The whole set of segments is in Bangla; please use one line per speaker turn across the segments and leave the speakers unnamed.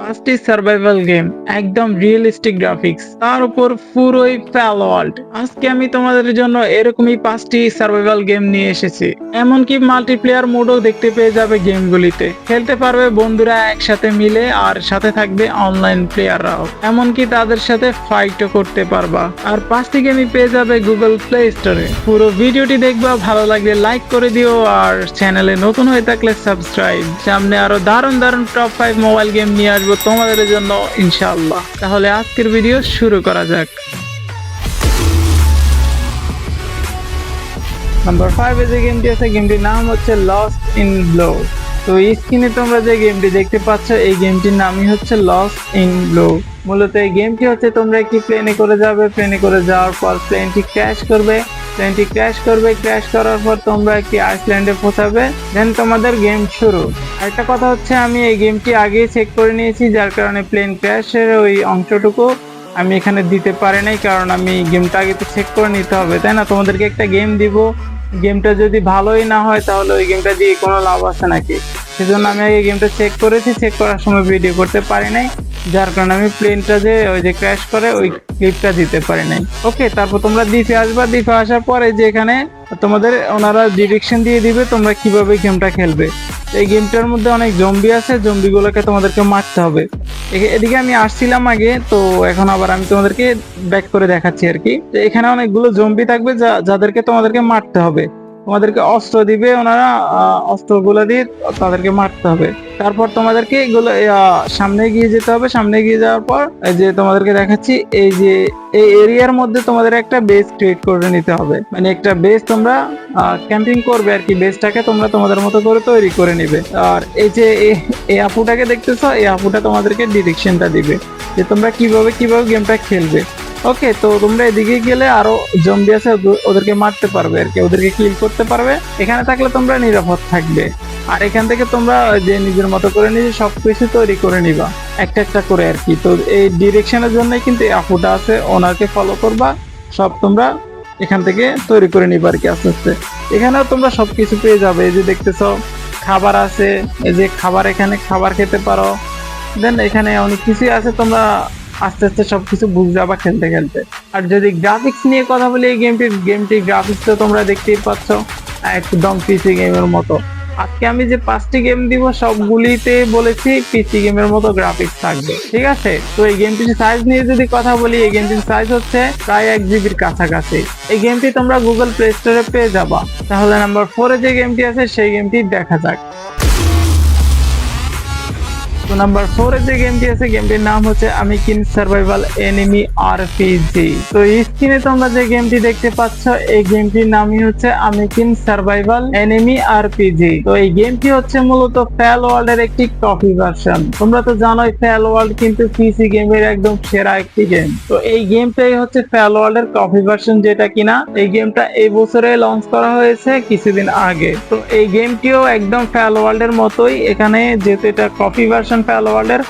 পাঁচটি সার্ভাইভাল গেম একদম রিয়েলিস্টিক গ্রাফিক্স তার উপর পুরোই ফ্যাল ওয়ার্ল্ড আজকে আমি তোমাদের জন্য এরকমই পাঁচটি সার্ভাইভাল গেম নিয়ে এসেছি। এমনকি মাল্টিপ্লেয়ার মোডও দেখতে পেয়ে যাবে গেমগুলিতে খেলতে পারবে বন্ধুরা একসাথে মিলে আর সাথে থাকবে অনলাইন প্লেয়াররাও এমনকি তাদের সাথে ফাইটও করতে পারবা। আর পাঁচটি গেমই পেয়ে যাবে গুগল প্লে স্টোরে পুরো ভিডিওটি দেখবা, ভালো লাগলে লাইক করে দিও আর চ্যানেলে নতুন হয়ে থাকলে সাবস্ক্রাইব সামনে আরও দারুণ দারুণ টপ ফাইভ মোবাইল গেম নিয়ে আসব। তোমাদের জন্য, ইনশাআল্লাহ। তাহলে আজকের ভিডিও শুরু করা যাক। নাম্বার ফাইভে যে গেমটি আছে গেমটির নাম হচ্ছে লস্ট ইন ব্লো তো স্ক্রিনে তোমরা যে গেমটি দেখতে পাচ্ছ, এই গেমটির নামই হচ্ছে লস ইন ব্লো মূলত এই গেমটি হচ্ছে তোমরা একটি প্লেনে করে যাবে? প্লেনে করে যাওয়ার পর প্লেনটি ক্র্যাশ করবে। প্লেনটি ক্র্যাশ করবে ক্র্যাশ করার পর তোমরা একটি আইসল্যান্ডে পৌঁছাবে? দেন তোমাদের গেম শুরু। একটা কথা হচ্ছে, আমি এই গেমটি আগেই চেক করে নিয়েছি, যার কারণে প্লেন ক্র্যাশের ওই অংশটুকু আমি এখানে দিতে পারি নাই, কারণ আমি গেমটা আগে তো চেক করে নিতে হবে, তাই না? তোমাদেরকে একটা গেম দিব গেমটা যদি ভালোই না হয়, তাহলে ওই গেমটা দিয়ে কোনো লাভ আছে নাকি? সেজন্য আমি আগে গেমটা চেক করেছি চেক করার সময় ভিডিও করতে পারি নাই। যার কারণে আমি প্লেনটা যে, ওই যে ক্র্যাশ করে, ওই ক্লিপটা দিতে পারি নাই। ওকে তারপর তোমরা দ্বীপে আসবা। দ্বীপে আসার পরে যে এখানে তোমাদের ওনারা ডিরেকশন দিয়ে দিবে তোমরা কীভাবে গেমটা খেলবে। এই গেমটার মধ্যে অনেক জম্বি আছে জম্বিগুলোকে তোমাদেরকে মারতে হবে। এদিকে আমি আসছিলাম আগে, তো এখন আবার আমি তোমাদেরকে ব্যাক করে দেখাচ্ছি আর কি। এখানে অনেকগুলো জম্বি থাকবে যা যাদেরকে তোমাদেরকে মারতে হবে। তোমাদেরকে অস্ত্র দিবে, ওনারা অস্ত্রগুলো দিয়ে তাদেরকে মারতে হবে। তারপর তোমাদেরকে এগুলো সামনে গিয়ে যেতে হবে। সামনে গিয়ে যাওয়ার পর যে তোমাদেরকে দেখাচ্ছি, এই যে, এই এরিয়ার মধ্যে তোমাদের একটা বেস ক্রিয়েট করে নিতে হবে। মানে একটা বেস তোমরা ক্যাম্পিং করবে আর কি। বেসটাকে তোমরা তোমাদের মতো করে তৈরি করে নিবে। আর এই যে এই আপুটাকে দেখতেছো, এই আপুটা তোমাদেরকে ডিরেকশনটা দিবে। যে তোমরা কীভাবে কীভাবে গেমটা খেলবে। ওকে তো তোমরা এদিকে গেলে আরও জম্বি আছে ওদেরকে মারতে পারবে আর কি, ওদেরকে কিল করতে পারবে। এখানে থাকলে তোমরা নিরাপদ থাকবে। আর এখান থেকে তোমরা যে নিজের মতো করে নিজে সবকিছু তৈরি করে নিবা। একটা একটা করে আর কি। তো এই ডিরেকশনের জন্য কিন্তু আপুটা আছে, ওনাকে ফলো করবা। সব তোমরা এখান থেকে তৈরি করে নিবা আর কি আস্তে আস্তে। এখানেও তোমরা সবকিছু পেয়ে যাবে। এই যে দেখতেছো, খাবার আছে। এই যে খাবার এখানে, খাবার খেতে পারো। দেন এখানে অনেক কিছুই আছে তোমরা আস্তে আস্তে সবকিছু বুঝ যাবা খেলতে খেলতে। আর যদি গ্রাফিক্স নিয়ে কথা বলি এই গেমটির গেমটির গ্রাফিক্স তো তোমরা দেখতেই পাচ্ছ একদম পিসি গেমের মতো। আজকে আমি যে পাঁচটি গেম দিব, সবগুলিতে বলেছি পিসি গেমের মতো গ্রাফিক্স থাকবে, ঠিক আছে? তো এই গেমটির সাইজ নিয়ে যদি কথা বলি, এই গেমটির সাইজ হচ্ছে প্রায় এক জিবির কাছাকাছি। এই গেমটি তোমরা গুগল প্লে স্টোরে পেয়ে যাবা। তাহলে নাম্বার ফোরে যে গেমটি আছে, সেই গেমটি দেখা যাক। তো নাম্বার ফোরে যে গেমটি আছে গেমটির নাম হচ্ছে আমিকিন সার্ভাইভাল এনিমি তো স্ক্রিনে তোমরা যে গেমটি দেখতে পাচ্ছ, এই গেমটির নামই হচ্ছে আমিকিন সার্ভাইভাল এনিমি তো এই গেমটি হচ্ছে মূলত ফ্যাল ওয়ার্ল্ড এর একটি কপি ভার্সন তোমরা তো জানোই ফ্যাল ওয়ার্ল্ড কিন্তু পিসি গেমের একদম সেরা একটি গেম তো এই গেমটাই হচ্ছে ফ্যাল ওয়ার্ল্ড এর কপি ভার্সন যেটা কিনা, এই গেমটা এই বছরে লঞ্চ করা হয়েছে কিছুদিন আগে। তো এই গেমটিও একদম ফ্যাল ওয়ার্ল্ড এর মতোই এখানে যেহেতু এটা কপি ভার্সন ফ্যাল ওয়ার্ল্ড এর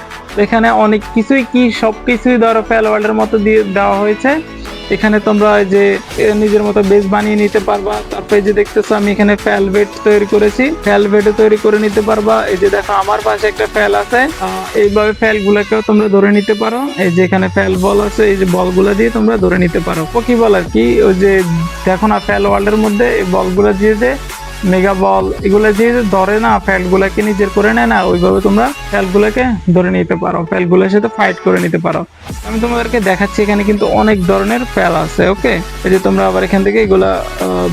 এখানে অনেক কিছুই কি সবকিছুই ধরো ফ্যাল ওয়ার্ল্ড এর মতো দিয়ে দেওয়া হয়েছে। এখানে তোমরা যে নিজের মতো বেস বানিয়ে নিতে পারবা। তারপরে যে দেখতেছো, আমি এখানে ফ্যালভেট তৈরি করেছি। ফ্যাল ফ্যালভেটও তৈরি করে নিতে পারবা। এই যে দেখো, আমার পাশে একটা ফ্যাল আছে। এইভাবে ফ্যাল গুলাকেও তোমরা ধরে নিতে পারো। এই যে এখানে ফ্যাল বল আছে, এই যে বলগুলা দিয়ে তোমরা ধরে নিতে পারো। পকি বল আর কি? ওই যে, দেখো না ফ্যাল ওয়ার্ল্ড এর মধ্যে এই বলগুলা দিয়ে যে মেগা বল এগুলা যে ধরে না ফ্যাল গুলাকে নিজের করে নেয় না, ওইভাবে তোমরা ফ্যাল গুলাকে ধরে নিতে পারো। ফ্যালগুলোর সাথে ফাইট করে নিতে পারো। আমি তোমাদেরকে দেখাচ্ছি এখানে কিন্তু অনেক ধরনের ফ্যাল আছে ওকে এই যে তোমরা আবার এখান থেকে এগুলা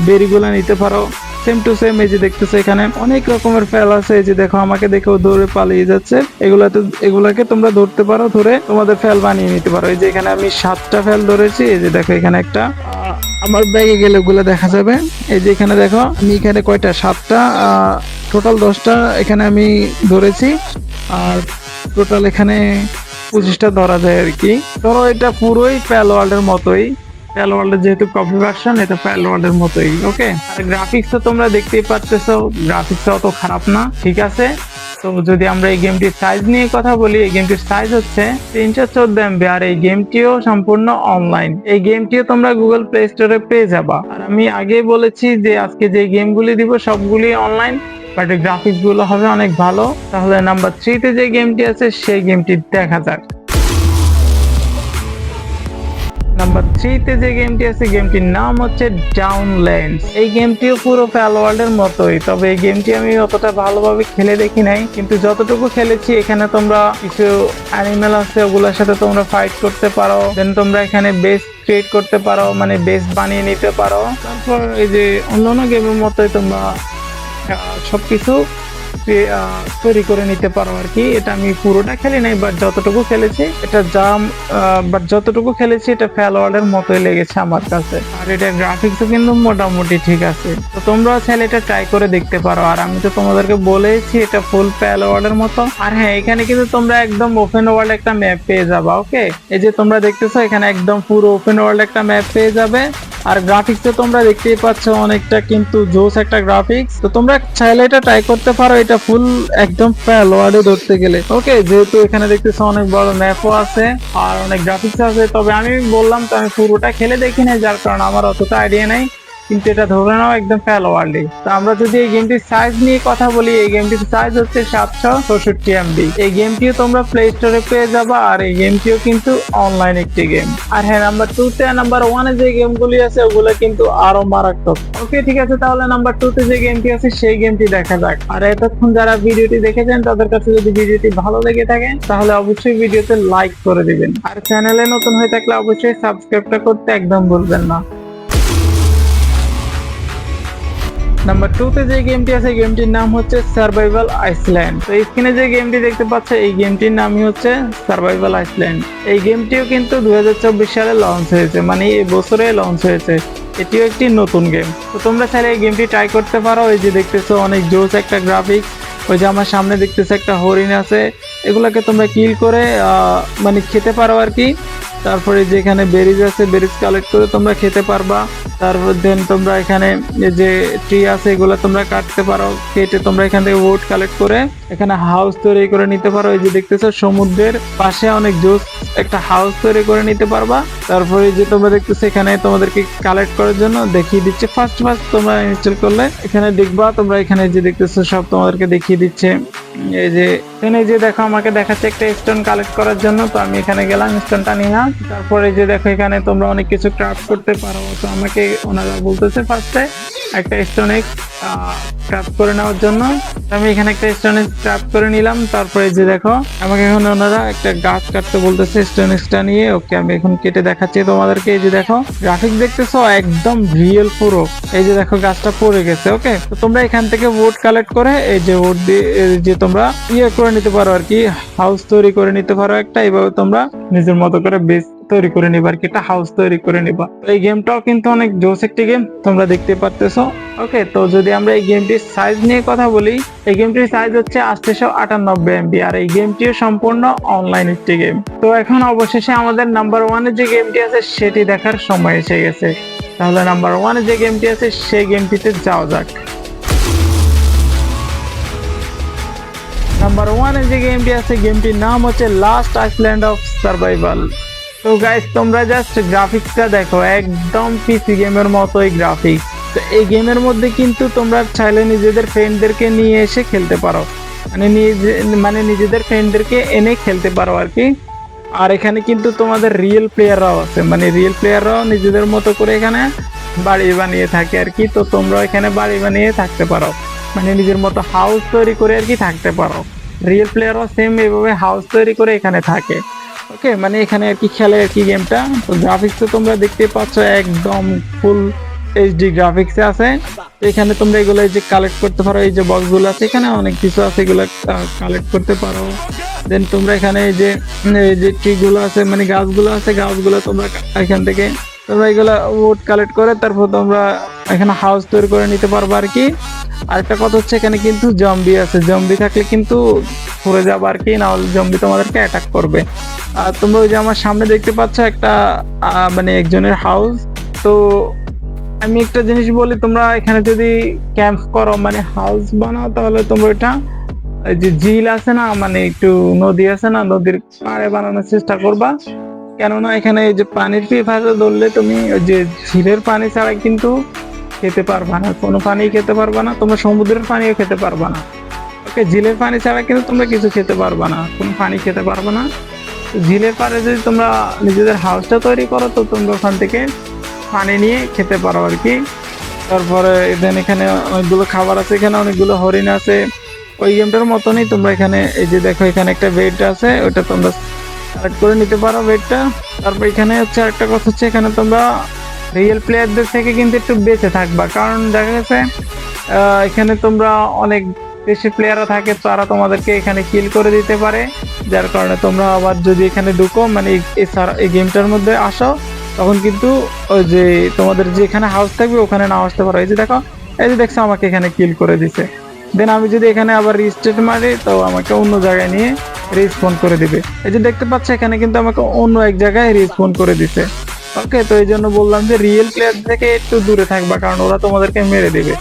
বেরি গুলা নিতে পারো। সেম টু সেম এই যে দেখতেছো এখানে অনেক রকমের ফ্যাল আছে। এই যে দেখো, আমাকে দেখেও দৌড়ে পালিয়ে যাচ্ছে। এগুলাতে, এগুলাকে তোমরা ধরতে পারো, ধরে তোমাদের ফ্যাল বানিয়ে নিতে পারো। এই যে এখানে আমি সাতটা ফ্যাল ধরেছি। এই যে দেখো, এখানে একটা আমার ব্যাগে গেলে ওগুলো দেখা যাবে। এই যে এখানে দেখো, আমি এখানে কয়টা? সাতটা টোটাল দশটা এখানে আমি ধরেছি। আর টোটাল এখানে পঁচিশটা ধরা যায় আর কি। ধরো এটা পুরোই প্যাল ওয়ার্ল্ডের মতোই। প্যাল ওয়ার্ল্ডের যেহেতু কপি ভার্সন এটা প্যাল ওয়ার্ল্ডের মতোই ওকে আর গ্রাফিক্স তো তোমরা দেখতেই পাচ্তেছো গ্রাফিক্স অত খারাপ না, ঠিক আছে? তো যদি আমরা এই গেমটির সাইজ নিয়ে কথা বলি, এই গেমটির সাইজ হচ্ছে তিনশো চোদ্দ এমবি আর এই গেমটিও সম্পূর্ণ অনলাইন এই গেমটিও তোমরা গুগল প্লে স্টোরে পেয়ে যাবা। আর আমি আগেই বলেছি যে আজকে যে গেমগুলি দিব, সবগুলি অনলাইন বাট গ্রাফিক্সগুলো হবে অনেক ভালো। তাহলে নাম্বার থ্রিতে যে গেমটি আছে, সেই গেমটি দেখা যাক। নাম্বার থ্রিতে যে গেমটি আছে, গেমটির নাম হচ্ছে ডাউন ল্যান্ডস এই গেমটিও পুরো ফ্যাল ওয়ার্ল্ডের মতোই, তবে এই গেমটি আমি অতটা ভালোভাবে খেলে দেখি নাই। কিন্তু যতটুকু খেলেছি, এখানে তোমরা কিছু অ্যানিমেল আছে, ওগুলোর সাথে তোমরা ফাইট করতে পারো। দেন তোমরা এখানে বেস ক্রিয়েট করতে পারো মানে বেস বানিয়ে নিতে পারো। তারপর এই যে অন্যান্য গেমের মতোই তোমরা সবকিছু তৈরি করে নিতে পারো আর কি। এটা আমি পুরোটা খেলি নাই বাট যতটুকু খেলেছি, এটা জাম বাট যতটুকু খেলেছি, এটা ফেলোয়ার্ডের মতোই লেগেছে আমার কাছে। আর এটা গ্রাফিক্সও কিন্তু মোটামুটি ঠিক আছে। তো তোমরা চাইলে এটা ট্রাই করে দেখতে পারো। আর আমি তো তোমাদেরকে বলেছি এটা ফুল ফেলোয়ার্ডের মতো। আর হ্যাঁ এখানে কিন্তু তোমরা একদম ওপেন ওয়ার্ল্ড একটা ম্যাপ পেয়ে যাবা ওকে এই যে তোমরা দেখতেছো, এখানে একদম পুরো ওপেন ওয়ার্ল্ড একটা ম্যাপ পেয়ে যাবে। আর গ্রাফিক্স তো তোমরা দেখতেই পাচ্ছ অনেকটা কিন্তু জোস একটা গ্রাফিক্স তো তোমরা চাইলে এটা ট্রাই করতে পারো, এটা ফুল একদম ফেল ধরতে গেলে। ওকে যেহেতু এখানে দেখতেছ অনেক বড় ম্যাপও আছে আর অনেক গ্রাফিক্স আছে, তবে আমি বললাম তো আমি পুরোটা খেলে দেখি না যার কারণে আমার অতটা আইডিয়া নাই। কিন্তু এটা ধরে নাও একদম ফেল ওয়ার্ল্ডে তো আমরা যদি এই গেমটির সাইজ নিয়ে কথা বলি, এই গেমটির সাইজ হচ্ছে সাতশো চৌষট্টি এমবি এই গেমটিও তোমরা প্লে স্টোরে পেয়ে যাবা আর এই গেমটিও কিন্তু অনলাইন একটি গেম আর হ্যাঁ নাম্বার টু তে নাম্বার ওয়ানে যে গেমগুলি আছে, ওগুলো কিন্তু আরও মারাত্মক। ওকে ঠিক আছে, তাহলে নাম্বার টু তে যে গেমটি আছে, সেই গেমটি দেখা যাক। আর এতক্ষণ যারা ভিডিওটি দেখেছেন, তাদের কাছে যদি ভিডিওটি ভালো লেগে থাকে, তাহলে অবশ্যই ভিডিওতে লাইক করে দিবেন। আর চ্যানেলে নতুন হয়ে থাকলে অবশ্যই সাবস্ক্রাইবটা করতে একদম ভুলবেন না। নাম্বার টু তে যে গেমটি আছে গেমটির নাম হচ্ছে সার্ভাইভাল আইসল্যান্ড তো স্ক্রিনে যে গেমটি দেখতে পাচ্ছ, এই গেমটির নামই হচ্ছে সার্ভাইভাল আইসল্যান্ড এই গেমটিও কিন্তু দু হাজার চব্বিশ সালে লঞ্চ হয়েছে মানে এই বছরে লঞ্চ হয়েছে। এটিও একটি নতুন গেম তো তোমরা চাইলে এই গেমটি ট্রাই করতে পারো। এই যে দেখতেছো, অনেক জোস একটা গ্রাফিক্স ওই যে আমার সামনে দেখতেছো একটা হরিণ আছে। এগুলাকে তোমরা কিল করে মানে খেতে পারো আর কি। তারপরে যেখানে বেরিজ আছে বেরিজ কালেক্ট করে তোমরা খেতে পারবা। তারপর দেন তোমরা এখানে যে ট্রি আছে, এগুলো তোমরা কাটতে পারো, কেটে তোমরা এখান থেকে উড কালেক্ট করে এখানে হাউস তৈরি করে নিতে পারো। এই যে দেখতেছো, সমুদ্রের পাশে অনেক জোস একটা হাউস তৈরি করে নিতে পারবা। তারপরে যে তোমরা দেখতেছো, এখানে তোমাদেরকে কালেক্ট করার জন্য দেখিয়ে দিচ্ছে। ফার্স্ট ফার্স্ট তোমরা ইনস্টল করলে, এখানে দেখবা, তোমরা এখানে যে দেখতেছো, সব তোমাদেরকে দেখিয়ে দিচ্ছে। এই যে এখানে যে দেখো, আমাকে দেখাচ্ছে একটা স্টোন কালেক্ট করার জন্য। তো আমি এখানে গেলাম স্টোনটা নিলাম। তারপরে যে দেখো, এখানে তোমরা অনেক কিছু ক্রাফট করতে পারো। তো আমাকে ওনারা বলতেছে ফার্স্টে একটা স্টোনেক ক্রাফট করে নেওয়ার জন্য। আমি এখানে একটা স্টোনেক ক্রাফট করে নিলাম। তারপরে যে দেখো, আমাকে এখন ওনারা একটা গাছ কাটতে বলতেছে স্টোনেক্সটা নিয়ে। ওকে, আমি এখন কেটে দেখাচ্ছি তোমাদেরকে। এই যে দেখো গ্রাফিক দেখতেছো? একদম রিয়েল পুরো। এই যে দেখো, গাছটা পড়ে গেছে ওকে তো তোমরা এখান থেকে ভোট কালেক্ট করে, এই যে ভোট দিয়ে যে তোমরা ইয়ে করে নিতে পারো আর কি। হাউস তৈরি করে নিতে পারো একটা এইভাবে তোমরা নিজের মতো করে বেস তৈরি করে নিবা আর কি, একটা হাউস তৈরি করে নিবা। এই গেমটাও কিন্তু অনেক জোস একটি গেম তোমরা দেখতে পারতেছো। ওকে তো যদি আমরা এই গেমটির সাইজ নিয়ে কথা বলি, এই গেমটির সাইজ হচ্ছে আটশো আটানব্বই এমবি আর এই গেমটিও সম্পূর্ণ অনলাইন একটি গেম তো এখন অবশেষে আমাদের নাম্বার ওয়ানে যে গেমটি আছে, সেটি দেখার সময় এসে গেছে। তাহলে নাম্বার ওয়ানে যে গেমটি আছে, সেই গেমটিতে যাওয়া যাক। নাম্বার ওয়ানে যে গেমটি আছে গেমটির নাম হচ্ছে লাস্ট আইসল্যান্ড অফ সার্ভাইভাল তো গাইস তোমরা জাস্ট গ্রাফিক্সটা দেখো, একদম পিসি গেমের মতোই গ্রাফিক্স তো এই গেমের মধ্যে কিন্তু তোমরা চাইলে নিজেদের ফ্রেন্ডদেরকে নিয়ে এসে খেলতে পারো। মানে নিজে মানে নিজেদের ফ্রেন্ডদেরকে এনে খেলতে পারো আর কি। আর এখানে কিন্তু তোমাদের রিয়েল প্লেয়াররাও আছে। মানে রিয়েল প্লেয়াররাও নিজেদের মতো করে এখানে বাড়ি বানিয়ে থাকে আর কি। তো তোমরা এখানে বাড়ি বানিয়ে থাকতে পারো। মানে নিজের মতো হাউস তৈরি করে আর কি থাকতে পারো। রিয়েল প্লেয়ারও সেম এভাবে হাউস তৈরি করে এখানে থাকে। ওকে মানে এখানে আর কি খেলে আর কি গেমটা তো গ্রাফিক্স তো তোমরা দেখতে পাচ্ছ, একদম ফুল এইচডি গ্রাফিক্সে আছে। এখানে তোমরা এগুলো এই যে কালেক্ট করতে পারো, এই যে বক্সগুলো আছে, এখানে অনেক কিছু আছে, এগুলো কালেক্ট করতে পারো। দেন তোমরা এখানে এই যে এই যে ট্রিগুলো আছে মানে গাছগুলো আছে, গাছগুলো তোমরা এখান থেকে তোমরা এগুলো উড কালেক্ট করে তারপর তোমরা এখানে হাউস তৈরি করে নিতে পারবে আর কি। আরেকটা কথা হচ্ছে এখানে কিন্তু জম্বি আছে। জম্বি থাকলে কিন্তু পড়ে যাবে আর কি না হলে জম্বি তোমাদেরকে অ্যাটাক করবে। আর তোমরা ওই যে আমার সামনে দেখতে পাচ্ছ একটা মানে একজনের হাউস তো আমি একটা জিনিস বলি, তোমরা এখানে যদি ক্যাম্প করো মানে হাউস বানাও, তাহলে তোমরা এটা যে ঝিল আছে না মানে একটু নদী আছে না, নদীর পাড়ে বানানোর চেষ্টা করবা। কেননা এখানে যে পানির পিপাসা ধরলে তুমি যে ঝিলের পানি ছাড়া কিন্তু খেতে পারবা না। কোনো পানি খেতে পারবা না, তোমরা সমুদ্রের পানিও খেতে পারবা না। ওকে, ঝিলের পানি ছাড়া কিন্তু তোমরা কিছু খেতে পারবা না, কোনো পানি খেতে পারবা না। ঝিলের পাড়ে যদি তোমরা নিজেদের হাউসটা তৈরি করো, তো তোমরা ওখান থেকে পানি নিয়ে খেতে পারো আর কি। তারপরে দেন এখানে অনেকগুলো খাবার আছে, এখানে অনেকগুলো হরিণ আছে। ওই গেমটার মতনই তোমরা এখানে এই যে দেখো, এখানে একটা বেড আছে, ওটা তোমরা সিলেক্ট করে নিতে পারো বেডটা তারপর এখানে হচ্ছে একটা কথা হচ্ছে, এখানে তোমরা রিয়েল প্লেয়ারদের থেকে কিন্তু একটু বেঁচে থাকবা। কারণ দেখা গেছে এখানে তোমরা অনেক বেশি প্লেয়াররা থাকে, তারা তোমাদেরকে এখানে কিল করে দিতে পারে। যার কারণে তোমরা আবার যদি এখানে ঢুকো মানে এই গেমটার মধ্যে আসো, তখন কিন্তু ওই যে তোমাদের যেখানে হাউস থাকবে, ওখানে না আসতে পারো। এই যে দেখো, এই যে দেখছ আমাকে এখানে কিল করে দিছে। দেন আমি যদি এখানে আবার রিস্টেট মারি, তো আমাকে অন্য জায়গায় নিয়ে রিস্পন করে দিবে। এই যে দেখতে পাচ্ছ, এখানে কিন্তু আমাকে অন্য এক জায়গায় রিস্পন করে দিছে। ওকে তো এই জন্য বললাম যে রিয়েল প্লেয়ার থেকে একটু দূরে থাকবা, কারণ ওরা তোমাদেরকে মেরে দেবে।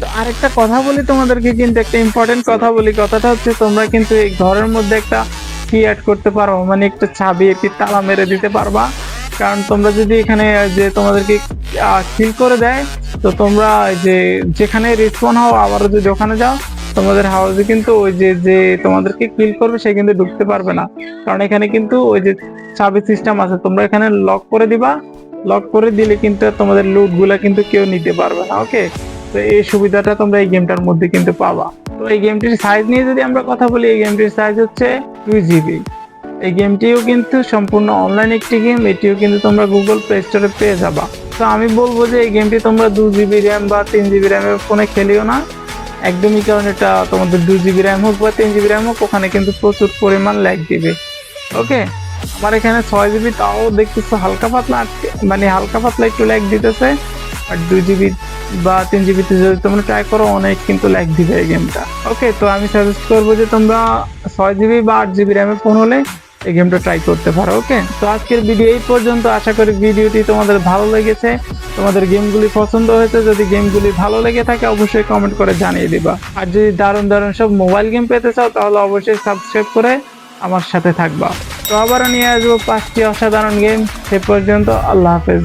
তো আরেকটা কথা বলি তোমাদেরকে, কিন্তু একটা ইম্পর্টেন্ট কথা বলি। কথাটা হচ্ছে, তোমরা কিন্তু এই ঘরের মধ্যে একটা কি অ্যাড করতে পারো। মানে একটা চাবি, একটি তালা মেরে দিতে পারবা। কারণ তোমরা যদি এখানে যে তোমাদেরকে কিল করে দেয়, তো তোমরা যে, যেখানে রিসপন হও, আবারও যদি ওখানে যাও তোমাদের হাউসে কিন্তু ওই যে যে তোমাদেরকে কিল করবে, সে কিন্তু ঢুকতে পারবে না। কারণ এখানে কিন্তু ওই যে চাবি সিস্টেম আছে, তোমরা এখানে লক করে দিবা। লক করে দিলে কিন্তু তোমাদের লুটগুলা কিন্তু কেউ নিতে পারবে না ওকে তো এই সুবিধাটা তোমরা এই গেমটার মধ্যে কিন্তু পাবা। তো এই গেমটির সাইজ নিয়ে যদি আমরা কথা বলি, এই গেমটির সাইজ হচ্ছে দুই জিবি এই গেমটিও কিন্তু সম্পূর্ণ অনলাইন একটি গেম এটিও কিন্তু তোমরা গুগল প্লে স্টোরে পেয়ে যাবা। তো আমি বলব যে এই গেমটি তোমরা দু জিবি র্যাম বা তিন জিবি র্যামের ফোনে খেলিও না। একদমই, কারণ এটা তোমাদের দু জিবি র্যাম হোক বা তিন জিবি র্যাম হোক, ওখানে কিন্তু প্রচুর পরিমাণ ল্যাগ দিবে। ওকে আমার এখানে ছয় জিবি তাও দেখতেছো হালকা পাতলা মানে হালকা পাতলা একটু ল্যাগ দিতেছে। আর দুই জিবি বা তিন জিবিতে যদি তোমরা ট্রাই করো, অনেক কিন্তু ল্যাগ দিবে এই গেমটা ওকে তো আমি সাজেস্ট করব যে তোমরা ছয় জিবি বা আট জিবি র্যামের ফোন হলে এই গেমটা ট্রাই করতে পারো ওকে তো আজকের ভিডিও এই পর্যন্ত। আশা করি ভিডিওটি তোমাদের ভালো লেগেছে। তোমাদের গেমগুলি পছন্দ হয়েছে, যদি গেমগুলি ভালো লেগে থাকে, অবশ্যই কমেন্ট করে জানিয়ে দিবা। আর যদি দারুণ দারুণ সব মোবাইল গেম পেতে চাও, তাহলে অবশ্যই সাবস্ক্রাইব করে আমার সাথে থাকবা। তো আবারও নিয়ে আসব পাঁচটি অসাধারণ গেম সে পর্যন্ত আল্লাহ হাফেজ।